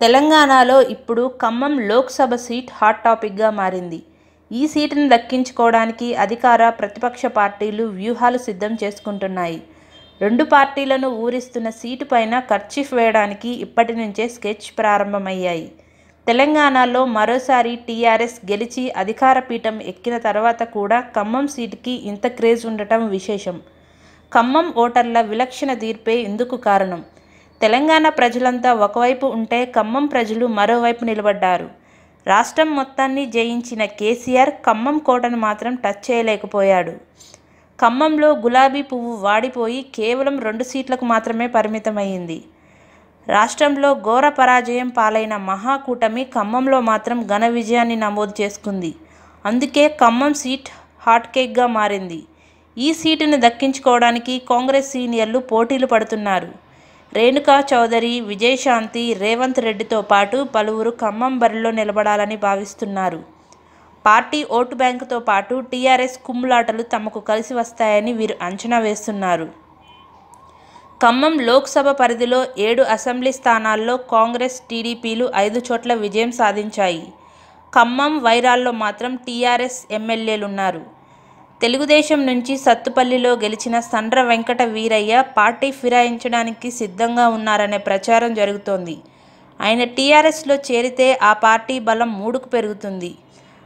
తెలంగాణలో ఇప్పుడు Khammam Lok Sabha seat hot టాపిక్గా మారింది. ఈ సీటును దక్కించుకోవడానికి అధికార ప్రతిపక్ష పార్టీలు వ్యూహాలు సిద్ధం చేసుకుంటున్నాయి. రెండు పార్టీలను ఊరిస్తున్న సీటు పైన కర్చీఫ్ వేయడానికి ఇప్పటి నుంచే స్కెచ్ ప్రారంభమయ్యాయి. తెలంగాణలో మరోసారి టీఆర్ఎస్ గెలిచి అధికార పీఠం ఎక్కిన తర్వాత కూడా ఖమ్మం సీటుకి ఇంత క్రేజ్ ఉండటం విశేషం. ఖమ్మం ఓటర్ల విలక్షణ తీర్పే ఇందుకు కారణం. తెలంగాణ ప్రజలంతా ఒకవైపు ఉంటే ఖమ్మం ప్రజలు మరోవైపు నిలబడ్డారు. రాష్ట్రం మొత్తాన్ని జయించిన కేసీఆర్ ఖమ్మం కోటను మాత్రం టచ్ చేయలేకపోయాడు. ఖమ్మంలో గులాబీ పువ్వు వాడిపోయి కేవలం రెండు సీట్లకు మాత్రమే పరిమితమైంది రాష్ట్రంలో ఘోర పరాజయం పాలైన మహాకూటమి ఖమ్మంలో మాత్రం ఘన విజయాన్ని నమోదు చేసుకుంది. అందుకే ఖమ్మం సీట్ హాట్ కేక్గా మారింది. ఈ సీటును దక్కించుకోవడానికి కాంగ్రెస్ సీనియర్లు పోటీలు పడుతున్నారు. రేణుకా చౌదరి విజయశాంతి రేవంత్ రెడ్డితో పాటు పలువురు ఖమ్మం బరిలో నిలబడాలని భావిస్తున్నారు. పార్టీ ఓటు బ్యాంకుతో పాటు టీఆర్ఎస్ కుమ్ములాటలు తమకు కలిసి వస్తాయని వీరు అంచనా వేస్తున్నారు. ఖమ్మం లోక్సభ పరిధిలో ఏడు అసెంబ్లీ స్థానాల్లో కాంగ్రెస్ టీడీపీలు ఐదు చోట్ల విజయం సాధించాయి. ఖమ్మం వైరాల్లో మాత్రం టీఆర్ఎస్ ఎమ్మెల్యేలున్నారు. తెలుగుదేశం నుంచి సత్తుపల్లిలో గెలిచిన సండ్ర వెంకట వీరయ్య పార్టీ ఫిరాయించడానికి సిద్ధంగా ఉన్నారనే ప్రచారం జరుగుతోంది. ఆయన టీఆర్ఎస్లో చేరితే ఆ పార్టీ బలం మూడుకు పెరుగుతుంది.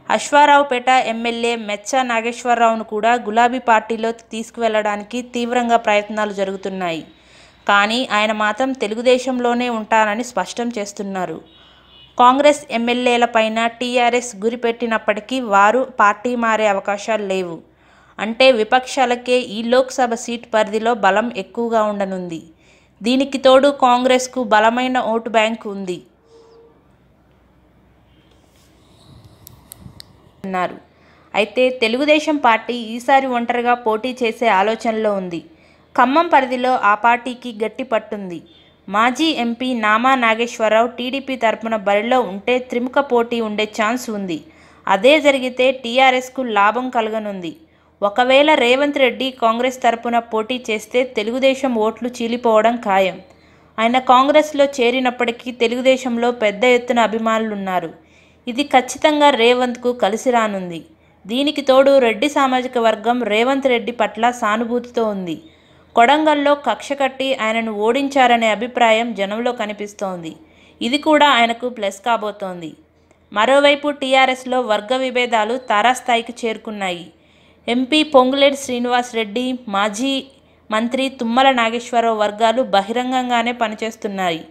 అశ్వారావుపేట ఎమ్మెల్యే మెచ్చ నాగేశ్వరరావును కూడా గులాబీ పార్టీలో తీసుకువెళ్ళడానికి తీవ్రంగా ప్రయత్నాలు జరుగుతున్నాయి. కానీ ఆయన మాత్రం తెలుగుదేశంలోనే ఉంటారని స్పష్టం చేస్తున్నారు. కాంగ్రెస్ ఎమ్మెల్యేలపైన టీఆర్ఎస్ గురిపెట్టినప్పటికీ వారు పార్టీ మారే అవకాశాలు లేవు. అంటే విపక్షాలకే ఈ లోక్సభ సీట్ పరిధిలో బలం ఎక్కువగా ఉండనుంది. దీనికి తోడు కాంగ్రెస్కు బలమైన ఓటు బ్యాంక్ ఉంది. అన్నారు. అయితే తెలుగుదేశం పార్టీ ఈసారి ఒంటరిగా పోటీ చేసే ఆలోచనలో ఉంది. ఖమ్మం పరిధిలో ఆ పార్టీకి గట్టి పట్టుంది. మాజీ ఎంపీ నామా నాగేశ్వరరావు టీడీపీ తరపున బరిలో ఉంటే త్రిముఖ పోటీ ఉండే ఛాన్స్ ఉంది. అదే జరిగితే టీఆర్ఎస్కు లాభం కలగనుంది. ఒకవేళ రేవంత్ రెడ్డి కాంగ్రెస్ తరపున పోటీ చేస్తే తెలుగుదేశం ఓట్లు చీలిపోవడం ఖాయం. ఆయన కాంగ్రెస్లో చేరినప్పటికీ తెలుగుదేశంలో పెద్ద ఎత్తున అభిమానులున్నారు. ఇది ఖచ్చితంగా రేవంత్కు కలిసి రానుంది. దీనికి తోడు రెడ్డి సామాజిక వర్గం రేవంత్ రెడ్డి పట్ల సానుభూతితో ఉంది. కొడంగల్లో కక్ష కట్టి ఆయనను ఓడించారనే అభిప్రాయం జనంలో కనిపిస్తోంది. ఇది కూడా ఆయనకు ప్లస్ కాబోతోంది. మరోవైపు టీఆర్ఎస్లో వర్గ విభేదాలు తారాస్థాయికి చేరుకున్నాయి. ఎంపీ పొంగులేటి శ్రీనివాస్ రెడ్డి మాజీ మంత్రి తుమ్మల నాగేశ్వరరావు వర్గాలు బహిరంగంగానే పనిచేస్తున్నాయి.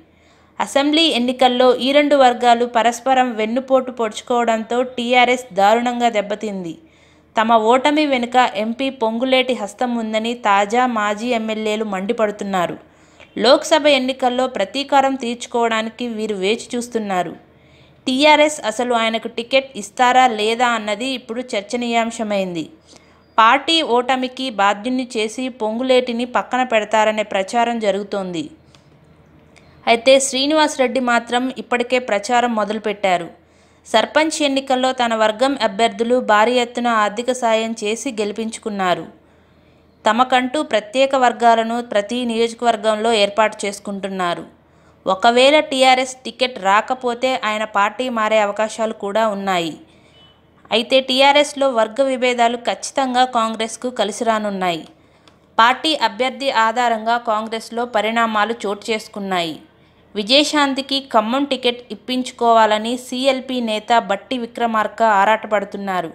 అసెంబ్లీ ఎన్నికల్లో ఈ రెండు వర్గాలు పరస్పరం వెన్నుపోటు పొడుచుకోవడంతో టీఆర్ఎస్ దారుణంగా దెబ్బతింది. తమ ఓటమి వెనుక ఎంపీ పొంగులేటి హస్తం ఉందని తాజా మాజీ ఎమ్మెల్యేలు మండిపడుతున్నారు. లోక్సభ ఎన్నికల్లో ప్రతీకారం తీర్చుకోవడానికి వీరు వేచి చూస్తున్నారు. టీఆర్ఎస్ అసలు ఆయనకు టికెట్ ఇస్తారా లేదా అన్నది ఇప్పుడు చర్చనీయాంశమైంది. పార్టీ ఓటమికి బాధ్యుని చేసి పొంగులేటిని పక్కన పెడతారనే ప్రచారం జరుగుతోంది. అయితే శ్రీనివాస్ రెడ్డి మాత్రం ఇప్పటికే ప్రచారం మొదలుపెట్టారు. సర్పంచ్ ఎన్నికల్లో తన వర్గం అభ్యర్థులు భారీ ఎత్తున ఆర్థిక సాయం చేసి గెలిపించుకున్నారు. తమకంటూ ప్రత్యేక వర్గాలను ప్రతి నియోజకవర్గంలో ఏర్పాటు చేసుకుంటున్నారు. ఒకవేళ టీఆర్ఎస్ టికెట్ రాకపోతే ఆయన పార్టీ మారే అవకాశాలు కూడా ఉన్నాయి. అయితే టీఆర్ఎస్లో వర్గ విభేదాలు ఖచ్చితంగా కాంగ్రెస్కు కలిసి రానున్నాయి. పార్టీ అభ్యర్థి ఆధారంగా కాంగ్రెస్లో పరిణామాలు చోటు చేసుకున్నాయి. విజయశాంతికి ఖమ్మం టికెట్ ఇప్పించుకోవాలని సిఎల్పి నేత బట్టి విక్రమార్క ఆరాటపడుతున్నారు.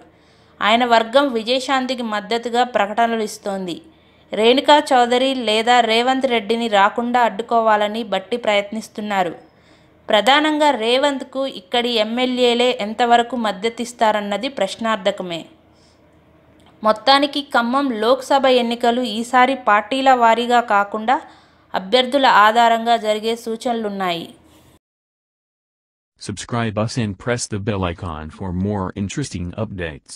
ఆయన వర్గం విజయశాంతికి మద్దతుగా ప్రకటనలు ఇస్తోంది. రేణుకా చౌదరి లేదా రేవంత్ రెడ్డిని రాకుండా అడ్డుకోవాలని బట్టి ప్రయత్నిస్తున్నారు. ప్రధానంగా రేవంత్కు ఇక్కడి ఎమ్మెల్యేలే ఎంతవరకు మద్దతిస్తారన్నది ప్రశ్నార్థకమే మొత్తానికి ఖమ్మం లోక్సభ ఎన్నికలు ఈసారి పార్టీల వారీగా కాకుండా అభ్యర్థుల ఆధారంగా జరిగే సూచనలున్నాయి Subscribe us and press the bell icon for more interesting updates.